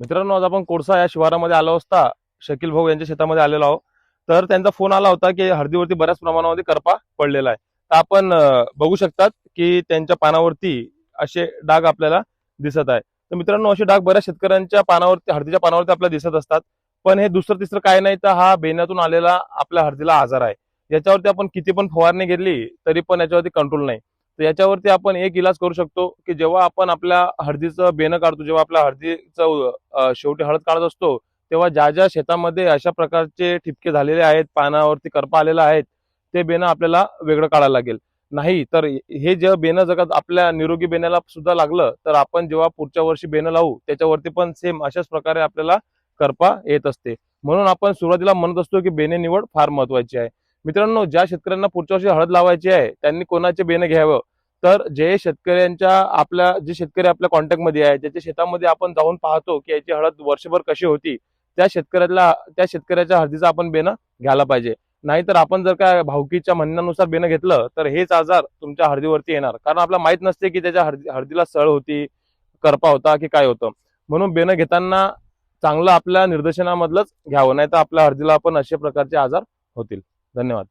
मित्रांनो आज आपण कोळसा या शिवारामध्ये आलो असता शकील भाऊ यांच्या शेतामध्ये आलेलो आहोत. तर त्यांचा फोन आला होता की हळदीवरती बऱ्याच प्रमाणामध्ये करपा पडलेला आहे. तर आपण बघू शकतात की त्यांच्या पानावरती असे डाग आपल्याला दिसत आहे. तर मित्रांनो असे डाग बऱ्याच शेतकऱ्यांच्या पानावरती हळदीच्या पानावरती आपल्याला दिसत असतात. पण हे दुसरं तिसरं काय नाही तर हा बेण्यातून आलेला आपल्या हळदीला आजार आहे. याच्यावरती आपण किती पण फवारणी घेतली तरी पण याच्यावरती कंट्रोल नाही. तर याच्यावरती आपण एक इलाज करू शकतो की जेव्हा आपण आपल्या हळदीचं बेनं काढतो जेव्हा आपल्या हळदीचं शेवटी हळद काढत असतो तेव्हा ज्या ज्या शेतामध्ये अशा प्रकारचे ठिपके झालेले आहेत पानावरती करपा आलेला आहेत ते बेणं आपल्याला वेगळं काढायला लागेल. नाही तर हे जे बेणं जगात आपल्या निरोगी बेण्याला सुद्धा लागलं तर आपण जेव्हा पुढच्या वर्षी बेणं लावू त्याच्यावरती पण सेम अशाच प्रकारे आपल्याला करपा येत असते. म्हणून आपण सुरुवातीला म्हणत असतो की बेणे निवड फार महत्वाची आहे. मित्रांनो ज्या शेतकऱ्यांना पुढच्या वर्षी हळद लावायची आहे त्यांनी कोणाचे बेणं घ्यावं? तर जे शेतकऱ्यांच्या आपल्या जे शेतकरी आपल्या कॉन्टॅक्टमध्ये आहे ज्याच्या शेतामध्ये आपण जाऊन पाहतो की याची हळद वर्षभर कशी होती त्या शेतकऱ्याला त्या शेतकऱ्याच्या हळदीचा आपण बेणं घ्यायला पाहिजे. नाहीतर आपण जर काय भावकीच्या म्हणण्यानुसार बेणं घेतलं तर हेच आजार तुमच्या हळदीवरती येणार. कारण आपल्याला माहीत नसते की त्याच्या हळदी हळदीला सळ होती करपा होता की काय होतं. म्हणून बेणं घेताना चांगलं आपल्या निर्देशनामधलंच घ्यावं नाही तर आपल्या हळदीला पण अशा प्रकारचे आजार होतील. धन्यवाद.